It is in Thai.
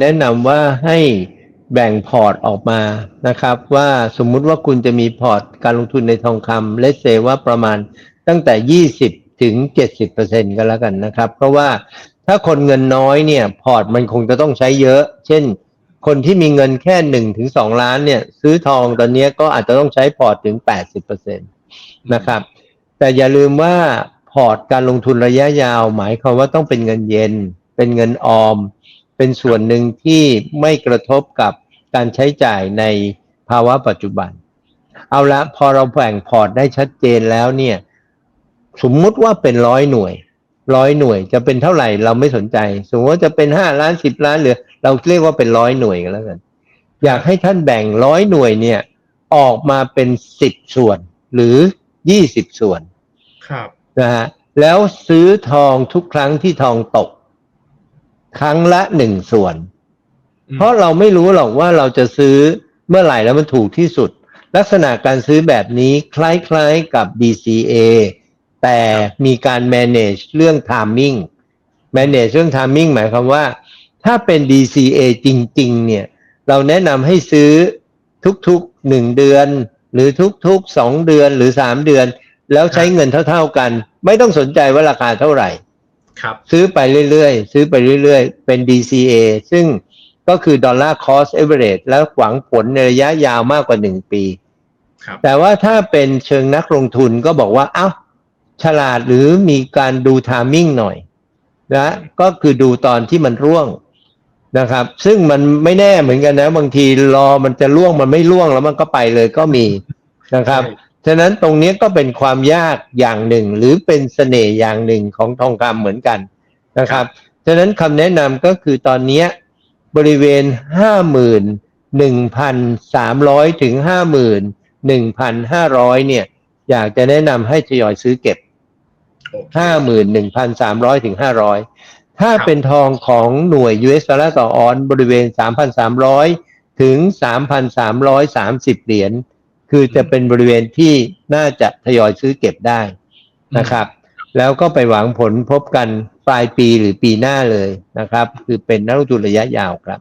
แนะนำว่าให้แบ่งพอร์ตออกมานะครับ ว่าสมมุติว่าคุณจะมีพอร์ตการลงทุนในทองคำเลสเซว่าประมาณตั้งแต่ 20 ถึง 70%กันแล้วกันนะครับ เพราะว่าถ้าคนเงินน้อยเนี่ย พอร์ตมันคงจะต้องใช้เยอะ เช่น คนที่มีเงินแค่1ถึง2ล้านเนี่ย ซื้อทองตอนนี้ก็อาจจะต้องใช้พอร์ตถึง 80%นะครับ แต่อย่าลืมว่าพอร์ตการลงทุนระยะยาว หมายความว่าต้องเป็นเงินเย็น เป็นเงินออม เป็นส่วนหนึ่งที่ไม่กระทบกับการใช้จ่ายในภาวะปัจจุบัน เอาละพอเราแบ่งพอร์ตได้ชัดเจนแล้วเนี่ย สมมุติว่าเป็นร้อยหน่วยร้อยหน่วยจะเป็นเท่าไหร่เราไม่สนใจ สมมติว่าจะเป็นห้าล้านสิบล้านหรือเราเรียกว่าเป็นร้อยหน่วยกันแล้วกันอยากให้ท่านแบ่งร้อยหน่วยเนี่ย ออกมาเป็นสิบส่วนหรือยี่สิบส่วน ครับนะฮะแล้วซื้อทองทุกครั้งที่ทองตก ครั้งละหนึ่งส่วนอืมเพราะเราไม่รู้หรอกว่าเราจะซื้อเมื่อไหร่แล้วมันถูกที่สุด ลักษณะการซื้อแบบนี้คล้ายๆกับ DCA แต่มีการ manage เรื่อง timing manage เรื่อง timing หมายความว่า ถ้าเป็น DCA จริง ๆ เนี่ย เราแนะนำให้ซื้อทุกๆหนึ่งเดือน หรือทุกๆสองเดือนหรือสามเดือน แล้วใช้เงินเท่า ๆกัน ไม่ต้องสนใจว่าราคาเท่าไหร่ ครับซื้อไปเรื่อยๆ ซื้อไปเรื่อยๆ เป็น DCA ซึ่งก็คือ Dollar Cost Average แล้วหวังผลในระยะยาวมากกว่า 1 ปีครับแต่ว่าถ้าเป็นเชิงนักลงทุนก็บอกว่า เอ้า ฉลาดหรือมีการดู timing หน่อยนะก็คือดูตอนที่มันร่วงนะครับ ซึ่งมันไม่แน่เหมือนกันนะ บางทีรอมันจะร่วงมันไม่ร่วงแล้วมันก็ไปเลยก็มีนะครับใช่ ฉะนั้นตรงนี้ก็เป็นความยากอย่างหนึ่ง หรือเป็นเสน่ห์อย่างหนึ่งของทองคำเหมือนกันนะครับฉะนั้นคำแนะนำก็คือตอนนี้บริเวณห้าหมื่นหนึ่งพันสามร้อยถึงห้าหมื่นหนึ่งพันห้าร้อยเนี่ย อยากจะแนะนำให้ทยอยซื้อเก็บโอเคห้าหมื่นหนึ่งพันสามร้อยถึงห้าร้อยถ้าเป็นทองของหน่วย US ดอลลาร์ต่อออนบริเวณสามพันสามร้อยถึงสามพันสามร้อยสามสิบเหรียญ คือจะเป็นบริเวณที่น่าจะทยอยซื้อเก็บได้นะครับ แล้วก็ไปหวังผลพบกันปลายปีหรือปีหน้าเลยนะครับ คือเป็นนักลงทุนระยะยาวครับ